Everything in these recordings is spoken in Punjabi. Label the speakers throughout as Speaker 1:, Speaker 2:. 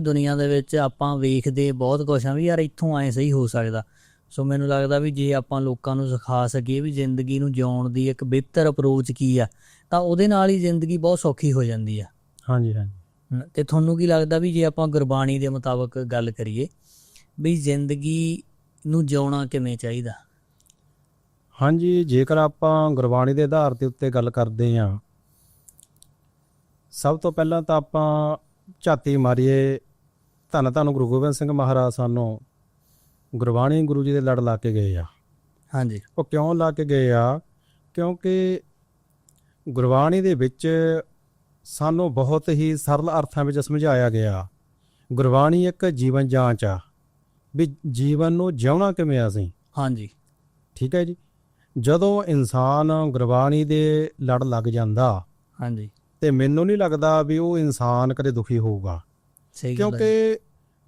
Speaker 1: ਦੁਨੀਆ ਦੇ ਵਿੱਚ ਆਪਾਂ ਵੇਖਦੇ ਬਹੁਤ ਕੁਝ ਆ ਵੀ ਯਾਰ ਇੱਥੋਂ ਆਏ ਸਹੀ ਹੋ ਸਕਦਾ। ਸੋ ਮੈਨੂੰ ਲੱਗਦਾ ਵੀ ਜੇ ਆਪਾਂ ਲੋਕਾਂ ਨੂੰ ਸਿਖਾ ਸਕੀਏ ਵੀ ਜ਼ਿੰਦਗੀ ਨੂੰ ਜਿਉਣ ਦੀ ਇੱਕ ਬਿਹਤਰ ਅਪਰੋਚ ਕੀ ਆ ਤਾਂ ਉਹਦੇ ਨਾਲ ਹੀ ਜ਼ਿੰਦਗੀ ਬਹੁਤ ਸੌਖੀ ਹੋ ਜਾਂਦੀ ਆ।
Speaker 2: ਹਾਂਜੀ ਹਾਂਜੀ।
Speaker 1: ਤੇ ਤੁਹਾਨੂੰ ਕੀ ਲੱਗਦਾ ਵੀ ਜੇ ਆਪਾਂ ਗੁਰਬਾਣੀ ਦੇ ਮੁਤਾਬਕ ਗੱਲ ਕਰੀਏ ਵੀ ਜ਼ਿੰਦਗੀ ਨੂੰ ਜਿਉਣਾ ਕਿਵੇਂ ਚਾਹੀਦਾ?
Speaker 2: ਹਾਂਜੀ ਜੇਕਰ ਆਪਾਂ ਗੁਰਬਾਣੀ ਦੇ ਆਧਾਰ ਦੇ ਉੱਤੇ ਗੱਲ ਕਰਦੇ ਹਾਂ ਸਭ ਤੋਂ ਪਹਿਲਾਂ ਤਾਂ ਆਪਾਂ ਝਾਤੀ ਮਾਰੀਏ ਧੰਨ ਧੰਨ ਗੁਰੂ ਗੋਬਿੰਦ ਸਿੰਘ ਮਹਾਰਾਜ ਸਾਨੂੰ ਗੁਰਬਾਣੀ ਗੁਰੂ ਜੀ ਦੇ ਲੜ ਲਾ ਕੇ ਗਏ ਆ।
Speaker 1: ਹਾਂਜੀ।
Speaker 2: ਉਹ ਕਿਉਂ ਲਾ ਕੇ ਗਏ ਆ? ਕਿਉਂਕਿ ਗੁਰਬਾਣੀ ਦੇ ਵਿੱਚ ਸਾਨੂੰ ਬਹੁਤ ਹੀ ਸਰਲ ਅਰਥਾਂ ਵਿੱਚ ਸਮਝਾਇਆ ਗਿਆ। ਗੁਰਬਾਣੀ ਇੱਕ ਜੀਵਨ ਜਾਂਚ ਆ ਵੀ ਜੀਵਨ ਨੂੰ ਜਿਉਣਾ ਕਿਵੇਂ ਆ ਅਸੀਂ?
Speaker 1: ਹਾਂਜੀ।
Speaker 2: ਠੀਕ ਹੈ ਜੀ। ਜਦੋਂ ਇਨਸਾਨ ਗੁਰਬਾਣੀ ਦੇ ਲੜ ਲੱਗ ਜਾਂਦਾ
Speaker 1: ਹਾਂਜੀ।
Speaker 2: ਤੇ ਮੈਨੂੰ ਨਹੀਂ ਲੱਗਦਾ ਵੀ ਉਹ ਇਨਸਾਨ ਕਦੇ ਦੁਖੀ ਹੋਊਗਾ। ਕਿਉਂਕਿ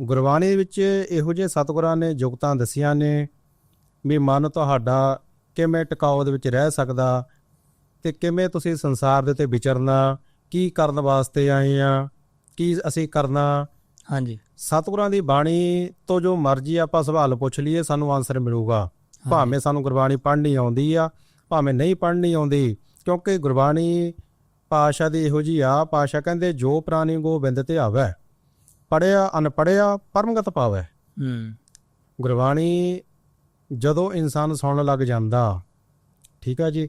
Speaker 2: ਗੁਰਬਾਣੀ ਵਿੱਚ ਇਹੋ ਜਿਹੇ ਸਤਿਗੁਰਾਂ ਨੇ ਜੁਗਤਾਂ ਦਸੀਆਂ ਨੇ ਵੀ ਮਨ ਤੁਹਾਡਾ ਕਿਵੇਂ ਟਿਕਾਓ ਦੇ ਵਿੱਚ ਰਹਿ ਸਕਦਾ ਤੇ ਕਿਵੇਂ ਤੁਸੀਂ ਸੰਸਾਰ ਦੇ ਉੱਤੇ ਵਿਚਰਨਾ ਕੀ ਕਰਨ ਵਾਸਤੇ ਆਏ ਆ ਕੀ ਅਸੀਂ ਕਰਨਾ।
Speaker 1: ਹਾਂਜੀ।
Speaker 2: ਸਤਿਗੁਰਾਂ ਦੀ ਬਾਣੀ ਤੋਂ ਜੋ ਮਰਜ਼ੀ ਆਪਾਂ ਸਵਾਲ ਪੁੱਛ ਲਈਏ ਸਾਨੂੰ ਆਨਸਰ ਮਿਲੂਗਾ। ਭਾਵੇਂ ਸਾਨੂੰ ਗੁਰਬਾਣੀ ਪੜ੍ਹਨੀ ਆਉਂਦੀ ਆ ਭਾਵੇਂ ਨਹੀਂ ਪੜ੍ਹਨੀ ਆਉਂਦੀ ਕਿਉਂਕਿ ਗੁਰਬਾਣੀ ਪਾਸ਼ਾ ਦੀ ਇਹੋ ਜੀ ਆ ਪਾਸ਼ਾ ਕਹਿੰਦੇ ਜੋ ਪ੍ਰਾਨੀ ਗੋਬਿੰਦ ਤੇ ਆਵੈ ਪੜਿਆ ਅਨਪੜਿਆ ਪਰਮਗਤ ਪਾਵੈ
Speaker 1: ਹੂੰ।
Speaker 2: ਗੁਰਬਾਣੀ ਜਦੋਂ ਇਨਸਾਨ ਸੁਣਨ ਲੱਗ ਜਾਂਦਾ ਠੀਕ ਆ ਜੀ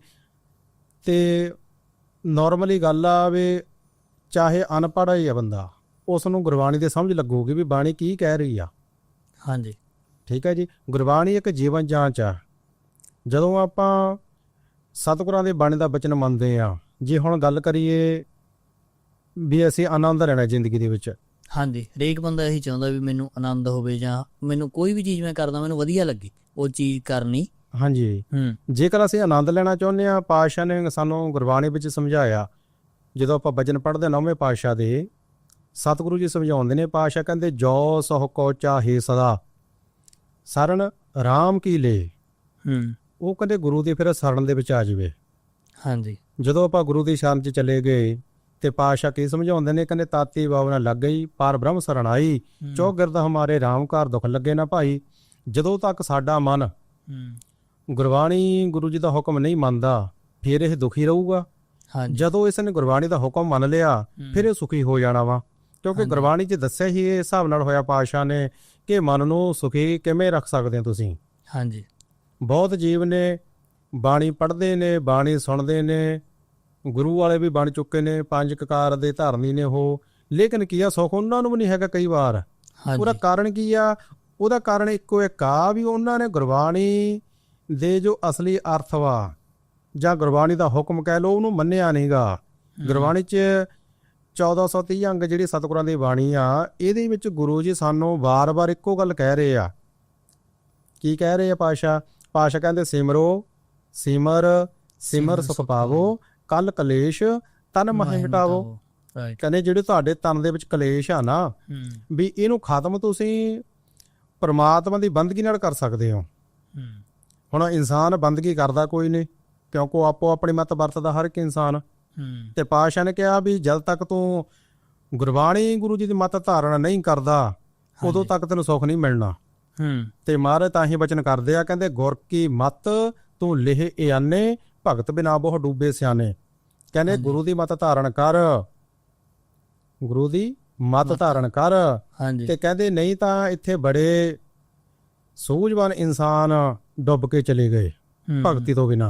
Speaker 2: ਤੇ ਨਾਰਮਲੀ ਗੱਲ ਆ ਵੀ ਚਾਹੇ ਅਨਪੜ੍ਹ ਹੀ ਆ ਬੰਦਾ ਉਸ ਨੂੰ ਗੁਰਬਾਣੀ ਦੇ ਸਮਝ ਲੱਗੂਗੀ ਵੀ ਬਾਣੀ ਕੀ ਕਹਿ ਰਹੀ ਆ।
Speaker 1: ਹਾਂਜੀ।
Speaker 2: ਠੀਕ ਹੈ ਜੀ ਗੁਰਬਾਣੀ ਇੱਕ ਜੀਵਨ ਜਾਂਚ ਆ। ਜਦੋਂ ਆਪਾਂ ਸਤਿਗੁਰਾਂ ਦੇ ਬਾਣੀ ਦਾ ਬਚਨ ਮੰਨਦੇ ਆ ਜੇ ਹੁਣ ਗੱਲ ਕਰੀਏ ਵੀ ਅਸੀਂ ਆਨੰਦ ਲੈਣਾ ਜ਼ਿੰਦਗੀ ਦੇ ਵਿੱਚ
Speaker 1: ਹਾਂਜੀ ਹਰੇਕ ਬੰਦਾ ਇਹੀ ਚਾਹੁੰਦਾ ਵੀ ਮੈਨੂੰ ਆਨੰਦ ਹੋਵੇ ਜਾਂ ਮੈਨੂੰ ਕੋਈ ਵੀ ਚੀਜ਼ ਮੈਂ ਕਰਦਾ ਮੈਨੂੰ ਵਧੀਆ ਲੱਗੇ ਉਹ ਚੀਜ਼ ਕਰਨੀ।
Speaker 2: ਹਾਂਜੀ।
Speaker 1: ਹੂੰ।
Speaker 2: ਜੇਕਰ ਅਸੀਂ ਆਨੰਦ ਲੈਣਾ ਚਾਹੁੰਦੇ ਆ ਪਾਤਸ਼ਾਹ ਨੇ ਸਾਨੂੰ ਗੁਰਬਾਣੀ ਵਿੱਚ ਸਮਝਾਇਆ ਜਦੋਂ ਆਪਾਂ ਬਚਨ ਪੜ੍ਹਦੇ ਨੌਵੇਂ ਪਾਤਸ਼ਾਹ ਦੇ ਸਤਿਗੁਰੂ ਜੀ ਸਮਝਾਉਂਦੇ ਨੇ ਪਾਤਸ਼ਾਹ ਕਹਿੰਦੇ ਜੋ ਸਹੁ ਕੋ ਚਾਹੇ ਸਦਾ ਸਰਨ RAM ਕੀ ਲੇ।
Speaker 1: ਹੂੰ।
Speaker 2: ਉਹ ਕਹਿੰਦੇ ਗੁਰੂ ਦੀ ਫਿਰ ਸ਼ਰਨ ਦੇ ਵਿੱਚ ਆ ਜਾਵੇ।
Speaker 1: ਹਾਂਜੀ।
Speaker 2: ਜਦੋਂ ਆਪਾਂ ਗੁਰੂ ਦੀ ਸ਼ਰਨ 'ਚ ਚਲੇ ਗਏ ਤੇ ਪਾਸ਼ਾ ਕੀ ਸਮਝਾਉਂਦੇ ਨੇ? ਕਹਿੰਦੇ ਤਾਤੀ ਬਾਵਨਾ ਲੱਗ ਗਈ ਪਾਰ ਬ੍ਰਹਮ ਸਰਣ ਆਈ। ਚੌਗਿਰਦ ਹਮਾਰੇ RAM ਘਰ ਦੁੱਖ ਲੱਗੇ ਨਾ ਭਾਈ। ਜਦੋਂ ਤੱਕ ਸਾਡਾ ਮਨ ਗੁਰਬਾਣੀ ਗੁਰੂ ਜੀ ਦਾ ਹੁਕਮ ਨਹੀਂ ਮੰਨਦਾ ਫਿਰ ਇਹ ਦੁਖੀ ਰਹੂਗਾ। ਜਦੋਂ ਇਸ ਨੇ ਗੁਰਬਾਣੀ ਦਾ ਹੁਕਮ ਮੰਨ ਲਿਆ ਫਿਰ ਇਹ ਸੁਖੀ ਹੋ ਜਾਣਾ ਵਾ। ਕਿਉਂਕਿ ਗੁਰਬਾਣੀ 'ਚ ਦੱਸਿਆ ਹੀ ਇਹ ਹਿਸਾਬ ਨਾਲ ਹੋਇਆ ਪਾਸ਼ਾ ਨੇ ਕਿ ਮਨ ਨੂੰ ਸੁਖੀ ਕਿਵੇਂ ਰੱਖ ਸਕਦੇ ਹੋ ਤੁਸੀਂ?
Speaker 1: ਹਾਂਜੀ।
Speaker 2: ਬਹੁਤ ਜੀਵ ਨੇ ਬਾਣੀ ਪੜ੍ਹਦੇ ਨੇ ਬਾਣੀ ਸੁਣਦੇ ਨੇ ਗੁਰੂ ਵਾਲੇ ਵੀ ਬਣ ਚੁੱਕੇ ਨੇ ਪੰਜ ਕਕਾਰ ਦੇ ਧਾਰਨੀ ਨੇ ਉਹ। ਲੇਕਿਨ ਕੀ ਆ ਸੁੱਖ ਉਹਨਾਂ ਨੂੰ ਵੀ ਨਹੀਂ ਹੈਗਾ ਕਈ ਵਾਰ। ਉਹਦਾ ਕਾਰਨ ਕੀ ਆ? ਉਹਦਾ ਕਾਰਨ ਇੱਕੋ ਇੱਕ ਆ ਵੀ ਉਹਨਾਂ ਨੇ ਗੁਰਬਾਣੀ ਦੇ ਜੋ ਅਸਲੀ ਅਰਥ ਵਾ ਜਾਂ ਗੁਰਬਾਣੀ ਦਾ ਹੁਕਮ ਕਹਿ ਲਓ ਉਹਨੂੰ ਮੰਨਿਆ ਨਹੀਂਗਾ। ਗੁਰਬਾਣੀ 'ਚ 1430 ਅੰਗ ਜਿਹੜੀ ਸਤਿਗੁਰਾਂ ਦੀ ਬਾਣੀ ਆ ਇਹਦੇ ਵਿੱਚ ਗੁਰੂ ਜੀ ਸਾਨੂੰ ਵਾਰ-ਵਾਰ ਇੱਕੋ ਗੱਲ ਕਹਿ ਰਹੇ ਆ। ਕੀ ਕਹਿ ਰਹੇ ਆ ਪਾਸ਼ਾ ਪਾਸ਼ਾ ਕਹਿੰਦੇ ਸਿਮਰੋ ਸਿਮਰ ਸਿਮਰ ਸੁਖ ਪਾਵੋ। ਕਲ ਕਲੇਸ਼ ਤਨ ਮਹਿ ਮਿਟਾਵੋ। ਕਹਿੰਦੇ ਜਿਹੜੇ ਤੁਹਾਡੇ ਤਨ ਦੇ ਵਿੱਚ ਕਲੇਸ਼ ਆ ਨਾ ਵੀ ਇਹਨੂੰ ਖਤਮ ਤੁਸੀਂ ਪਰਮਾਤਮਾ ਦੀ ਬੰਦਗੀ ਨਾਲ ਕਰ ਸਕਦੇ ਹੋ। ਹੁਣ ਇਨਸਾਨ ਬੰਦਗੀ ਕਰਦਾ ਕੋਈ ਨਹੀਂ ਕਿਉਂਕਿ ਆਪੋ ਆਪਣੀ ਮਤ ਵਰਤਦਾ ਹਰ ਇੱਕ ਇਨਸਾਨ। ਤੇ ਪਾਸ਼ਾ ਨੇ ਕਿਹਾ ਵੀ ਜਦ ਤੱਕ ਤੂੰ ਗੁਰਬਾਣੀ ਗੁਰੂ ਜੀ ਦੀ ਮਤ ਧਾਰਨਾ ਨਹੀਂ ਕਰਦਾ ਉਦੋਂ ਤੱਕ ਤੈਨੂੰ ਸੁੱਖ ਨਹੀਂ ਮਿਲਣਾ।
Speaker 1: ਹੂੰ।
Speaker 2: ਤੇ ਮਹਾਰਾਜ ਤਾਂ ਹੀ ਬਚਨ ਕਰਦੇ ਆ ਕਹਿੰਦੇ ਗੁਰ ਕੀ ਮਤ ਤੂੰ ਲਿਹ ਇਆਨੇ ਭਗਤ ਬਿਨਾ ਬਹੁ ਡੂਬੇ ਸਿਆਨੇ ਕਹਿੰਦੇ ਗੁਰੂ ਦੀ ਮਤ ਧਾਰਨ ਕਰ। ਗੁਰੂ ਦੀ ਮਤ ਧਾਰਨ ਕਰ।
Speaker 1: ਹਾਂਜੀ।
Speaker 2: ਤੇ ਕਹਿੰਦੇ ਨਹੀਂ ਤਾਂ ਇੱਥੇ ਬੜੇ ਸੂਝਵਾਨ ਇਨਸਾਨ ਡੁੱਬ ਕੇ ਚਲੇ ਗਏ ਭਗਤੀ ਤੋਂ ਬਿਨਾ।